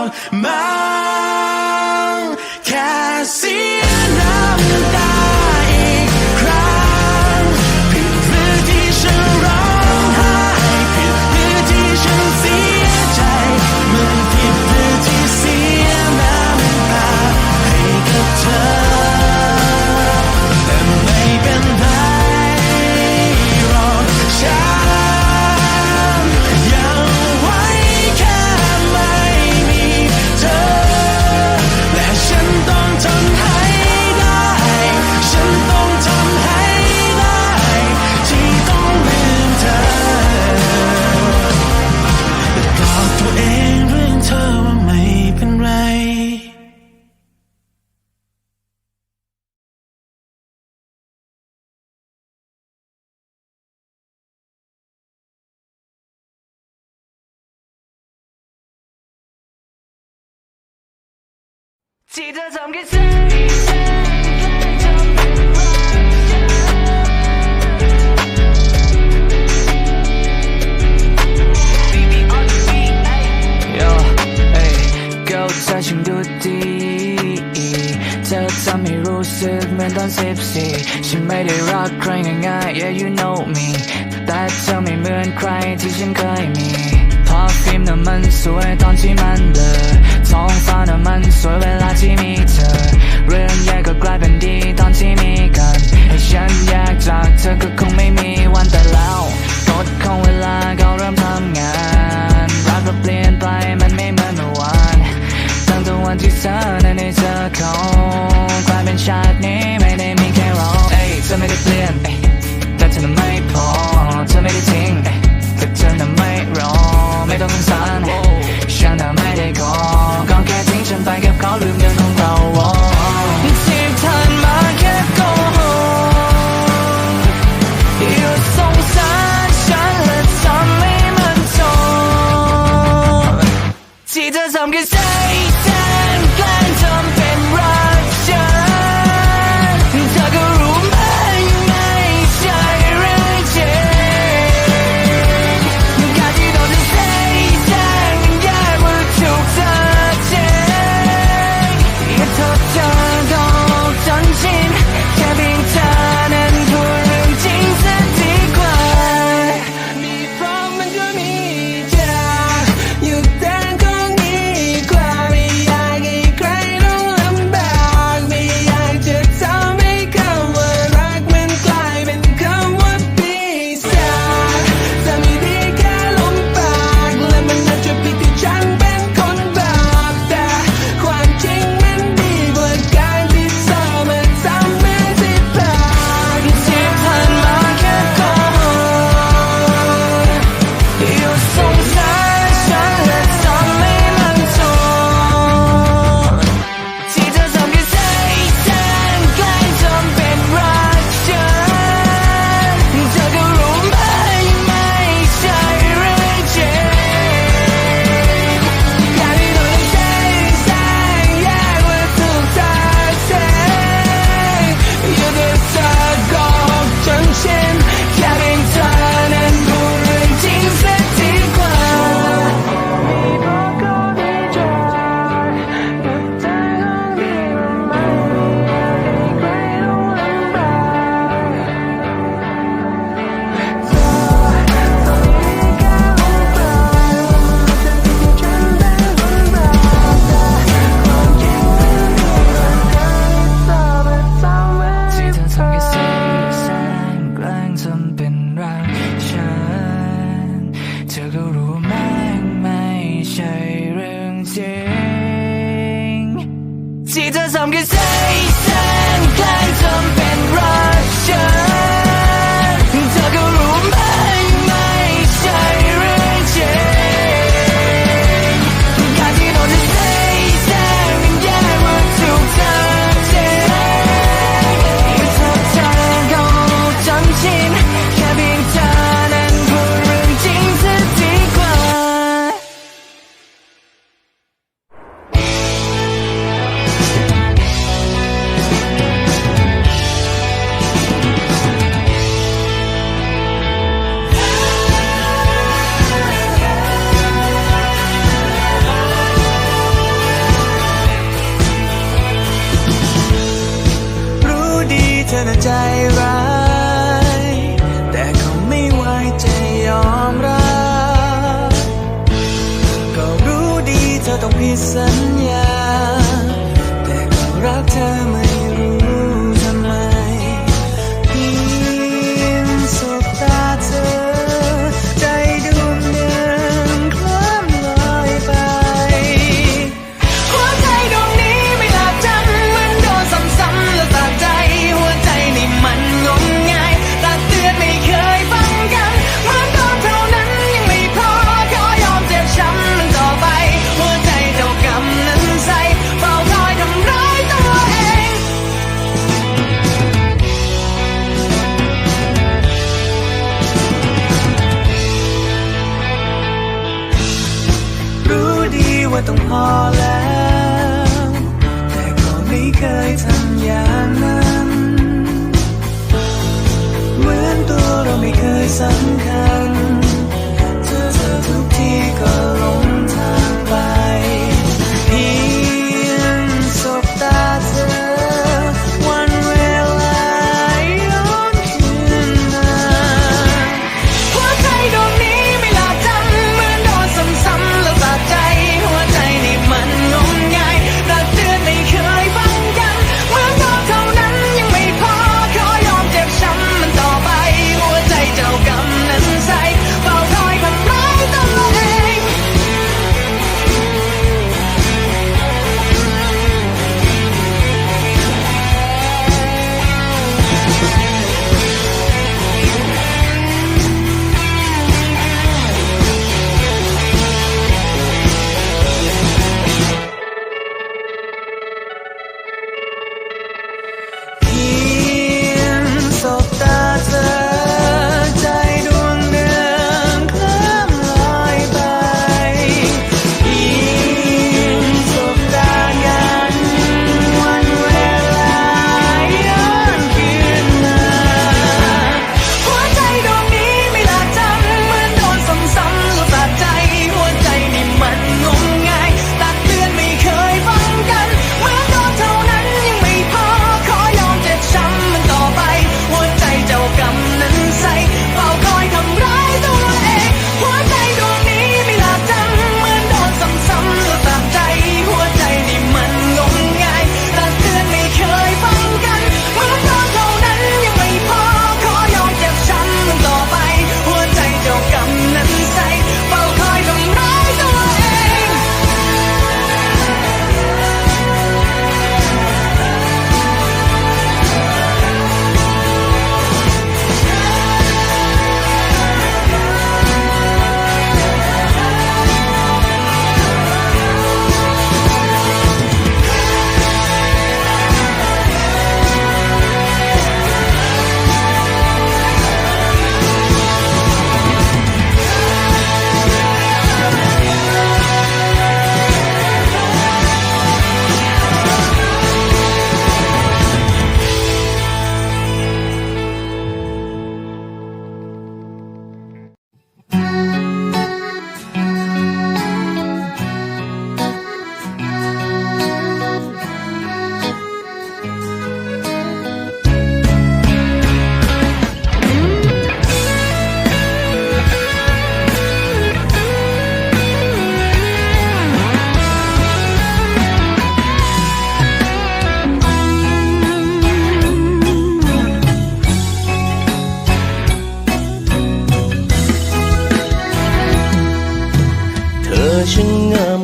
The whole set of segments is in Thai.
망, 망, 가시. 记得怎给谁？在成都第一，เธอทำให้รู้สึกเหมือนตอนสิบสี่ฉันไม่ได้รักใครง่ายๆ yeah you know me แต่เธอไม่เหมือนใครที่ฉันเคยมีพอฟิล์มน้ำมันสวยตอนที่มันเบลอ ท้องฟ้าน่ะมันสวยเวลาที่มีเธอ เรื่องแย่ก็กลายเป็นดีตอนที่มีกันให้ฉันแยกจากเธอก็คงไม่มีวันแต่แล้วกฎของเวลาก็เริ่มทำงาน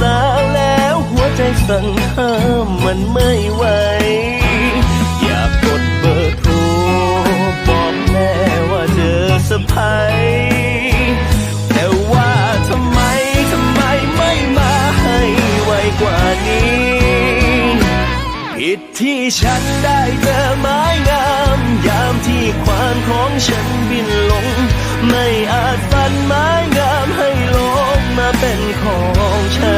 สาแล้วหัวใจสั่งห้ามมันไม่ไหว อยากกดเบอร์โทรบอกแม่ว่าเจอสะพายแต่ว่าทำไมทำไมไม่มาให้ไวกว่านี้ ผิดที่ฉันได้เจอไม้งาม ยามที่ความของฉันบินลง ไม่อาจฝันไม้งามให้ลงมาเป็นของฉัน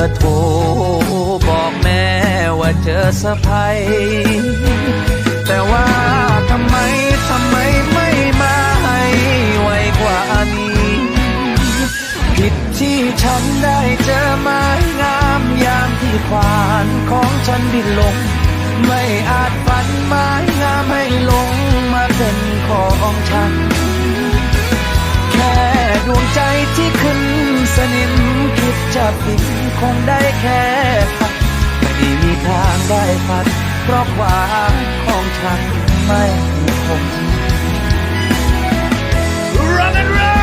อร์โทรบอกแม่ว่าเจอสะพายแต่ว่าทำไมทำไมไม่มาให้ไวกว่านี้ ผิดที่ฉันได้เจอไม้งามยามที่ควานของฉันบินลง ไม่อาจฝันไม้งามให้ลงมาเป็นของฉัน ดวงใจที่ขึ้นสนิมคิดจะปิดคงได้แค่พันไม่มีทางได้พัด เพราะความของฉันไม่คง Rock and roll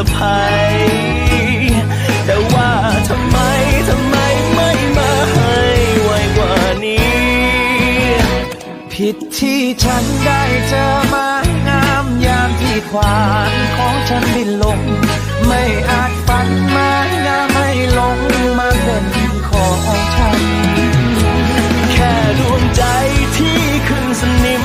อสะพายแต่ว่าทำไมทำไมไม่มาให้ไวกว่านี้ ผิดที่ฉันได้เจอไม้งามยามที่ควานของฉันบินลง ไม่อาจฝันไม้งามให้ลงมาเป็นของฉัน แค่ดวงใจที่ขึ้นสนิม